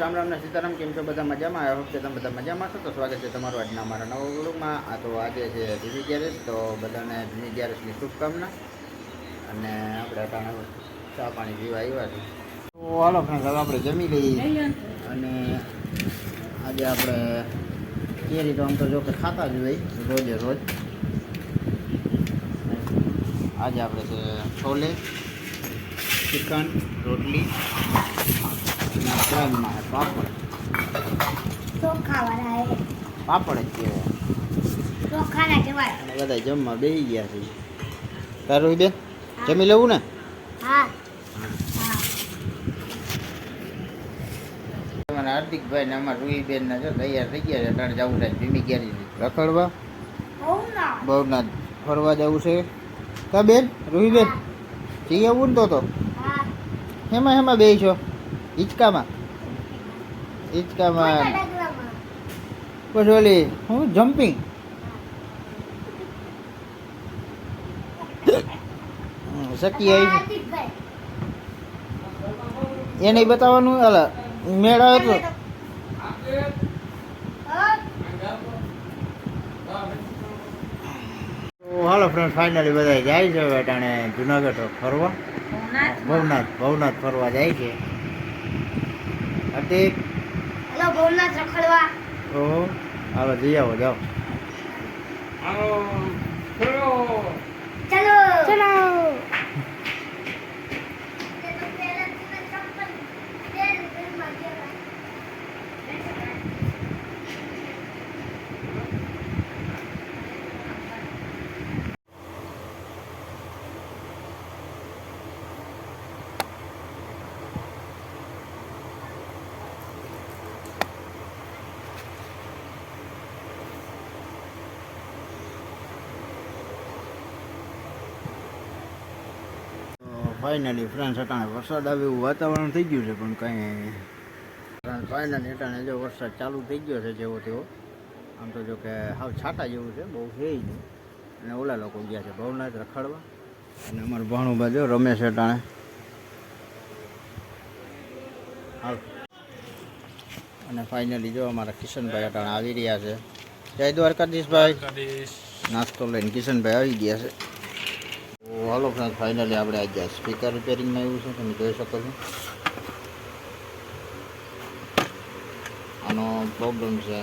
રામ રામના સીતારામ, કેમ છો? બધા મજામાં? આવ્યા કે તમે બધા મજામાં છો. તો સ્વાગત છે તમારું આજના અમારા નવા વ્લોગમાં. આ તો આજે છે જૂની ગેરેજ, તો બધાને જૂની ગેરેજની શુભકામના. અને આપણે અટાણે ચા પાણી પીવા આવ્યા છે. તો હાલો ફ્રેન્ડ હવે આપણે જમી લઈએ. અને આજે આપણે કેરી તો આમ તો જો કે ખાતા જ હોય, રોજે રોજ. આજે આપણે છે છોલે, ચિકન, રોટલી. પાપડ ચોખા વાળા એ પાપડ જ કહેવાય. ચોખા કહેવાય. બધા જમવા બેસી ગયા છે. તારું બેન? જમી લેવું ને? હા. હા. અમારા હાર્દિકભાઈ ને અમારા રૂહીબેન ને જો તૈયાર થઈ ગયા છે. ત્રણ જવું છે ભીમી ગેરી રખડવા? બહુ ભવનાથ ફરવા જવું છે. કા બેન? રૂહીબેન જઈ આવું ને તો તો. હેમાં હેમાં બે છો? હિંચકામાં. હિંચકામાં. પછી ઓલી હું જમ્પિંગ. સકી આવી છે એને બતાવવાનું અલ મેળ આવે તો હાલો ફ્રેન્ડ ફાઇનલી બધા જાય છે અટાણે જુનાગઢ ફરવા. ભવનાથ ભવનાથ ફરવા જાય છે. હાર્દિક. હેલો ભવનાથ રખડવા. તો હાલો જઈ આવો જાઓ. ચલો. ચલો. ફાઇનલી ફ્રેન્ડ્સ અટાણે વરસાદ આવે એવું વાતાવરણ થઈ ગયું છે પણ કંઈ ફાઇનલી અટાણે જો વરસાદ ચાલુ થઈ ગયો છે જેવો તેવો આમ તો જો કે હાવ છાટા જેવું છે બહુ છે નહીં. અને ઓલા લોકો ગયા છે ભવનાથ રખડવા. અને અમારું ભાણું બાજુ રમે છે અટાણે. હાલ. અને ફાઇનલી જો અમારા કિશનભાઈ અટાણે આવી રહ્યા છે. જય દ્વારકાધીશભાઈ. નાસ્તો લઈને કિશનભાઈ આવી ગયા છે. હાલો ફ્રેન્ડ ફાઇનલી આપણે આજે સ્પીકર રિપેરિંગમાં આવ્યું છે, તમે જોઈ શકો છો. આનો પ્રોબ્લેમ છે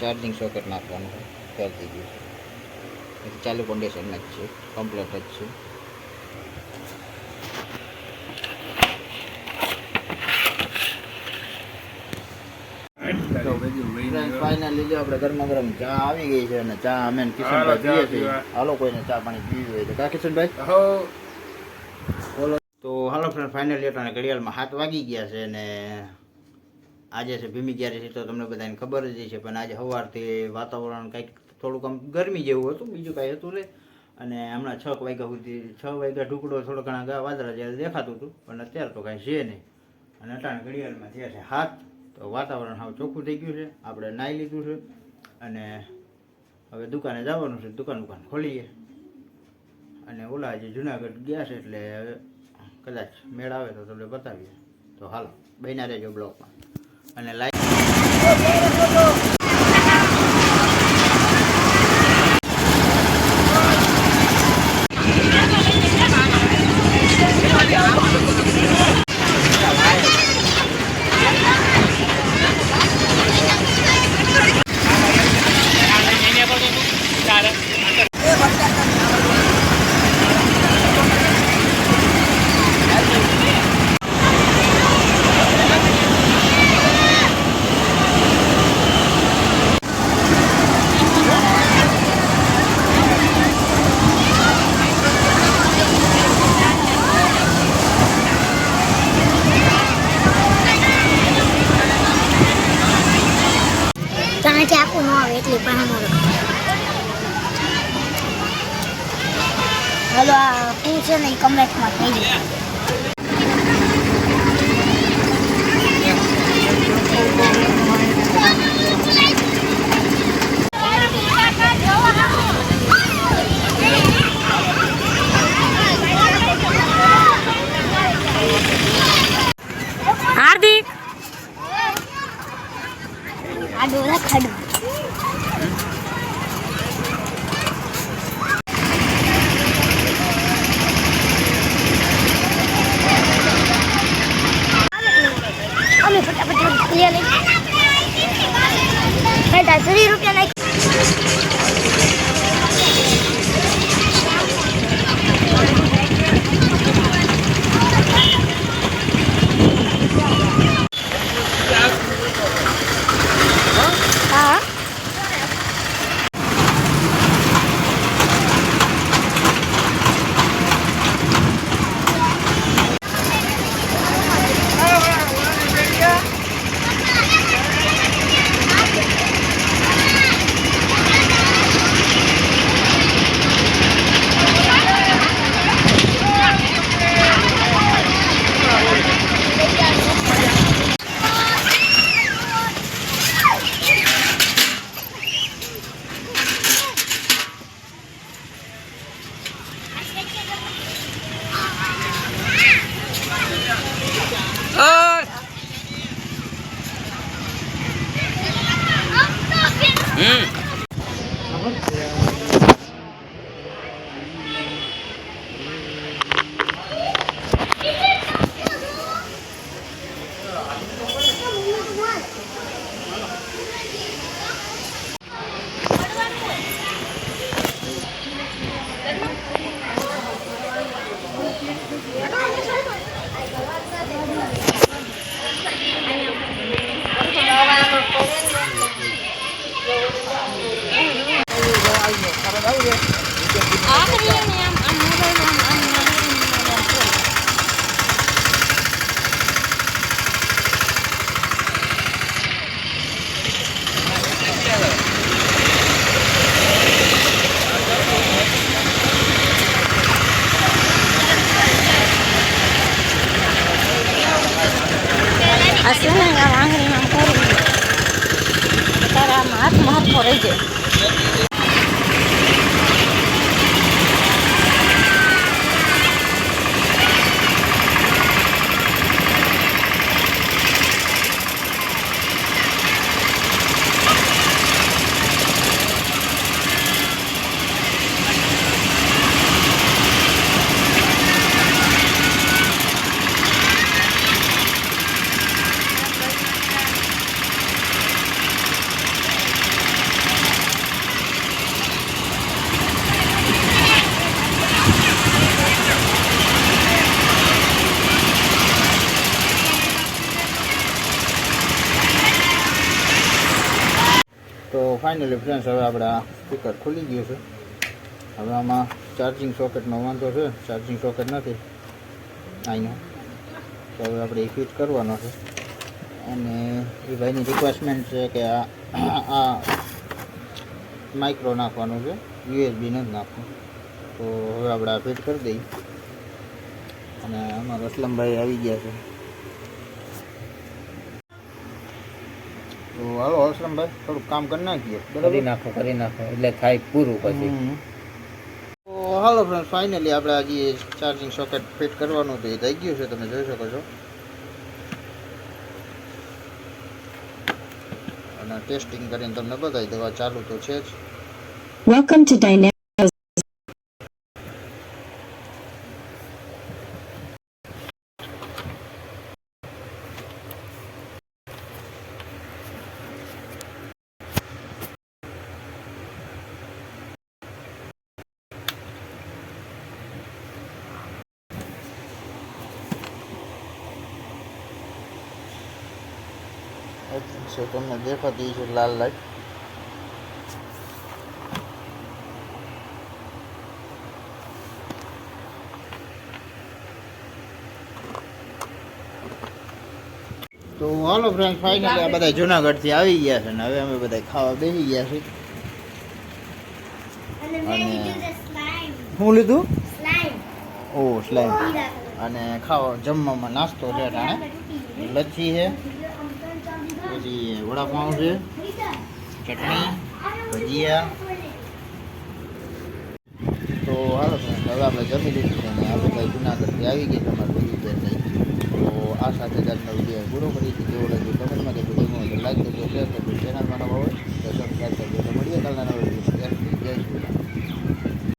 ચાર્જિંગ સોકેટ નાખવાનું છે દીધું છે. ચાલુ કન્ડિશનમાં જ છે કમ્પ્લેટ જ છે. ફાઇનલી જો આપણે ગરમા ગરમ ચા આવી ગઈ છે અને ચા અમે કિશનભાઈ પીએ છીએ. હાલો કોઈને ચા પાણી પીવી હોય તો. કા કિશનભાઈ? બોલો. તો હાલો ફ્રેન્ડ ફાઇનલી અટાણે ઘડિયાળમાં હાથ વાગી ગયા છે અને આજે છે ભીમી ક્યારે છે તો તમને બધાને ખબર જ છે પણ આજે સવારથી વાતાવરણ કંઈક થોડુંક આમ ગરમી જેવું હતું બીજું કાંઈ હતું નહીં. અને હમણાં છ વાગ્યા સુધી છ વાગ્યા ઢુકડો થોડો ઘણા વાદળા જ્યારે દેખાતું હતું પણ અત્યારે તો કાંઈ છે નહીં. અને અટાણ ઘડિયાળમાં થયા છે હાથ તો વાતાવરણ સાવ ચોખ્ખું થઈ ગયું છે. આપણે નાહી લીધું છે અને હવે દુકાને જવાનું છે. દુકાન દુકાન ખોલીએ. અને ઓલા જે જુનાગઢ ગયા છે એટલે કદાચ મેળ આવે તો તમને બતાવીએ. તો હાલો, બન્યા રહેજો બ્લોકમાં અને લાઈક ન આવે પણ હલો આ શું છે ને એ કમેન્ટમાં કહી કરી તારા આમ હાથમાં ફાઇનલી ફ્રેન્ડ્સ હવે આપણે આ સ્પીકર ખુલી ગયું છે. હવે આમાં ચાર્જિંગ સોકેટનો વાંધો છે. ચાર્જિંગ સોકેટ નથી. અહીંનો તો હવે આપણે એ ફિટ કરવાનો છે. અને એ ભાઈની રિક્વેસ્ટમેન્ટ છે કે આ આ માઇક્રો નાખવાનું છે. યુએસબી નથી નાખવું. તો હવે આપણે આ ફિટ કરી દઈએ. અને અમારા અસલમભાઈ આવી ગયા છે. તો હાલો અસલમભાઈ થોડુંક કામ કરી નાખીએ. કરી નાખો કરી નાખો. એટલે થાય પૂરું પછી. તો હાલો ફ્રેન્ડ ફાઇનલી આપણે આજે ચાર્જિંગ સોકેટ ફિટ કરવાનું હતું. એ થઈ ગયું છે તમે જોઈ શકો છો. અને ટેસ્ટિંગ કરીને તમને બતાવી દવા ચાલુ તો છે જ. Welcome to છે તમને દેખાતી છે લાલ લાઈટ તો હાલો ફ્રેન્ડ ફાઇનલી આ બધા જુનાગઢથી આવી ગયા છે ને હવે અમે બધા ખાવા બેસી ગયા છે અને શું લીધું ઓ સ્લાઈમ અને ખાવા જમવામાં નાસ્તો છે ટાણે. લચ્છી છે. વડાપાઉં છે, ચટણી, ભજીયા. તો હાલો હવે આપણે જમી લીધું છે અને આપણે ભાઈ જૂનાગઢથી આવી ગઈ તમારે બધું બેન તો આ સાથે જ આજનો વીડિયો પૂરો કરી દીધો લાગ્યું કમેન્ટમાં કે વીડિયો ગમે લાઈક કરજો, શેર કરજો, ચેનલમાં નવો હોય તો સબસ્ક્રાઈબ કરજો. તો મળીએ કાલના નવો વીડિયો જય શ્રી